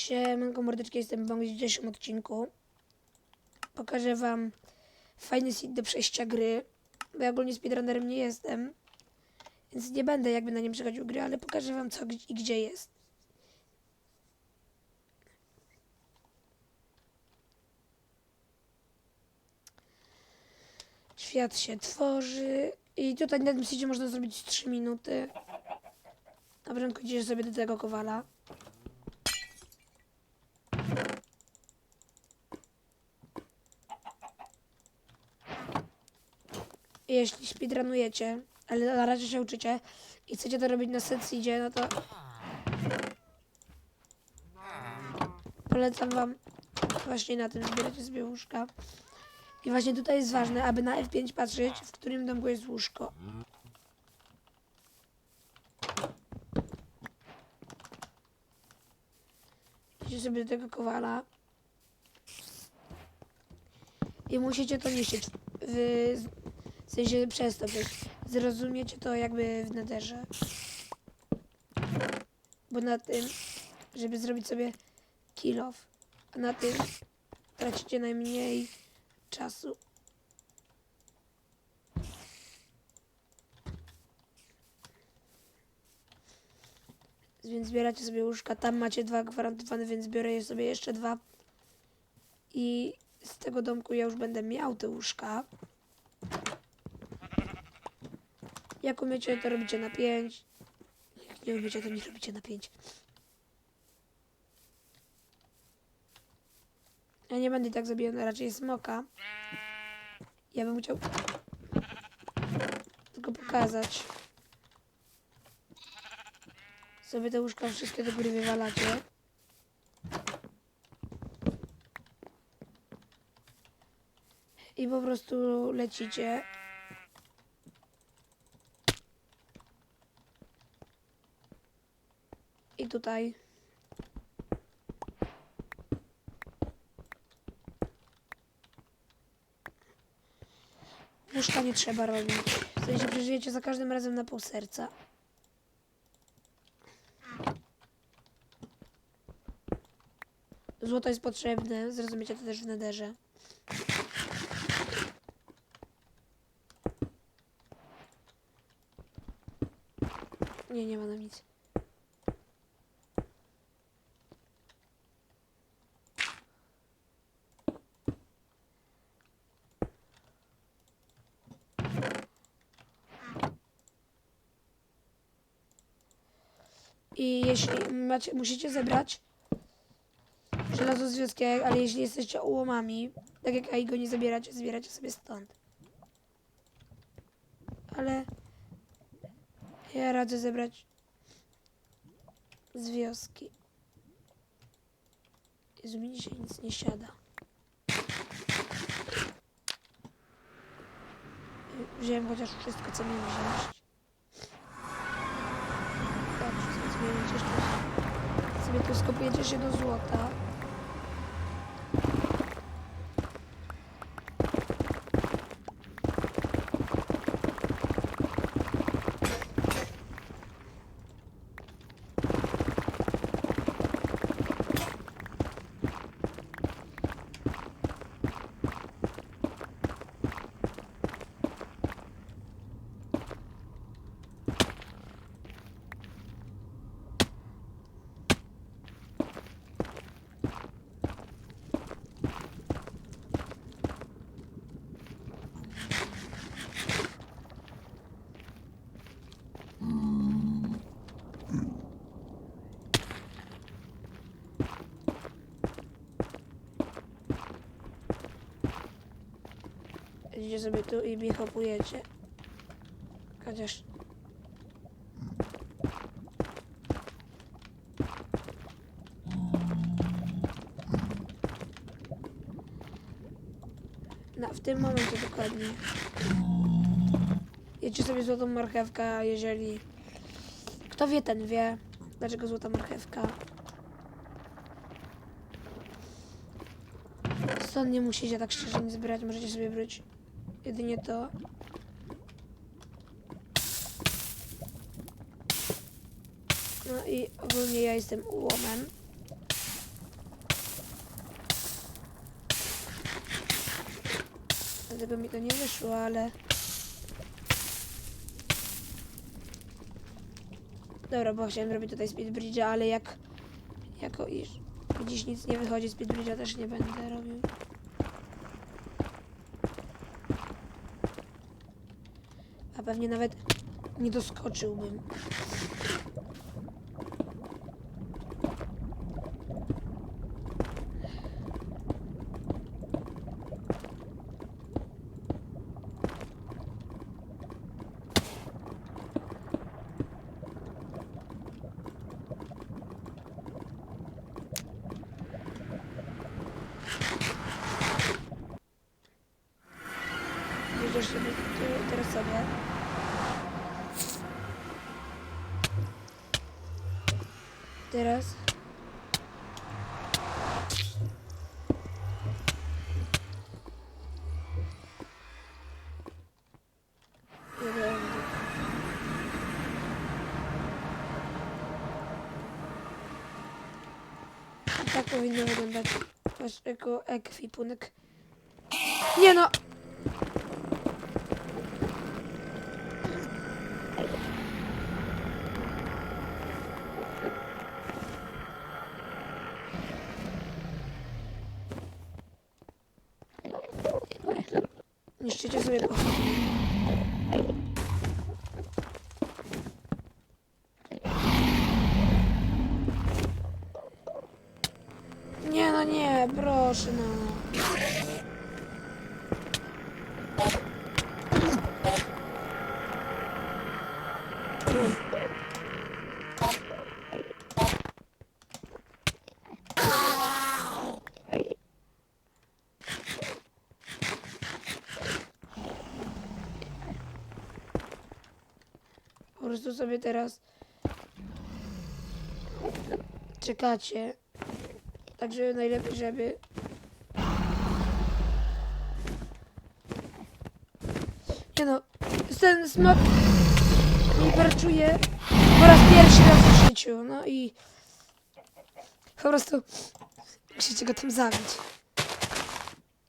Siemanko mordeczki, jestem w dzisiejszym odcinku. Pokażę wam fajny seed do przejścia gry, bo ja ogólnie speedrunnerem nie jestem, więc nie będę jakby na nim przechodził gry, ale pokażę wam co i gdzie jest. Świat się tworzy i tutaj na tym seedzie można zrobić 3 minuty. Na początku idziesz sobie do tego kowala. Jeśli speedrunujecie, ale na razie się uczycie i chcecie to robić na seedzie, no to polecam wam właśnie na tym zbierać sobie łóżka. I właśnie tutaj jest ważne, aby na F5 patrzeć, w którym domku jest łóżko. Idziecie sobie do tego kowala. I musicie to niszczyć. W, w sensie przez to być. Zrozumiecie to jakby w nederze. Bo na tym, żeby zrobić sobie kill off, a na tym tracicie najmniej czasu. Więc zbieracie sobie łóżka. Tam macie dwa gwarantowane, więc biorę je sobie jeszcze dwa. I z tego domku ja już będę miał te łóżka. Jak umiecie, to robicie na 5. Jak nie umiecie, to nie robicie na 5. Ja nie będę tak zabijał raczej smoka. Ja bym chciał tylko pokazać. Sobie te łóżka wszystkie do góry wywalacie. I po prostu lecicie. Tutaj. Łóżka nie trzeba robić. W sensie przeżyjecie za każdym razem na pół serca. Złoto jest potrzebne, zrozumiecie to też w nederze. Nie, nie ma nam nic. I jeśli macie, musicie zebrać żelazo z wioski, ale jeśli jesteście ułomami, tak jak ja i go nie zabieracie, zbieracie sobie stąd. Ale ja radzę zebrać z wioski. Jezu, mi dzisiaj nic nie siada. Wziąłem chociaż wszystko, co miałem wziąć. Sobie tu skopujecie się do złota. Idziecie sobie tu i mnie hopujecie. Chociaż... No, w tym momencie dokładnie. Jecie sobie złotą marchewkę, jeżeli... Kto wie, ten wie, dlaczego złota marchewka. Stąd nie musicie tak szczerze nic zbierać, możecie sobie brać Jedynie to. No i ogólnie ja jestem ułomem. Gdyby mi to nie wyszło, ale... Dobra, bo chciałem robić tutaj speed bridge'a, ale jak... Jako iż dziś nic nie wychodzi, speed bridge'a też nie będę robił. A pewnie nawet nie doskoczyłbym. Teraz sobie. Teraz. Tak powinno wyglądać wasz ekwipunek. Nie no! Niszczycie sobie pochodnie. Nie no nie, proszę no. Po prostu sobie teraz czekacie. Także najlepiej, żeby. Nie no, ten smok mi perczuje po raz pierwszy raz w życiu. No i po prostu musicie go tym zabić.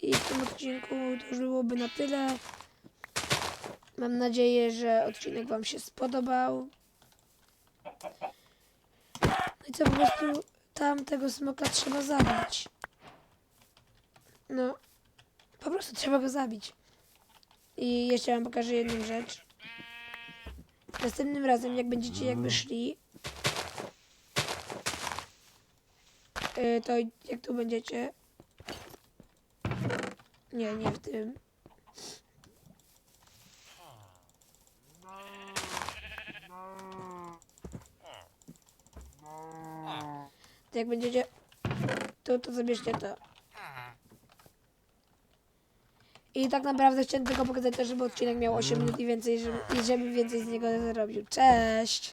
I w tym odcinku to już byłoby na tyle. Mam nadzieję, że odcinek Wam się spodobał. No i co po prostu tam tego smoka trzeba zabić. No, po prostu trzeba go zabić. I jeszcze Wam pokażę jedną rzecz. Następnym razem, jak będziecie jakby szli, yy, to jak tu będziecie. Nie, nie w tym. Jak będziecie tu, to zabierzcie to. I tak naprawdę chciałem tylko pokazać to, żeby odcinek miał 8 minut i więcej, żeby, i żeby więcej z niego zrobił. Cześć!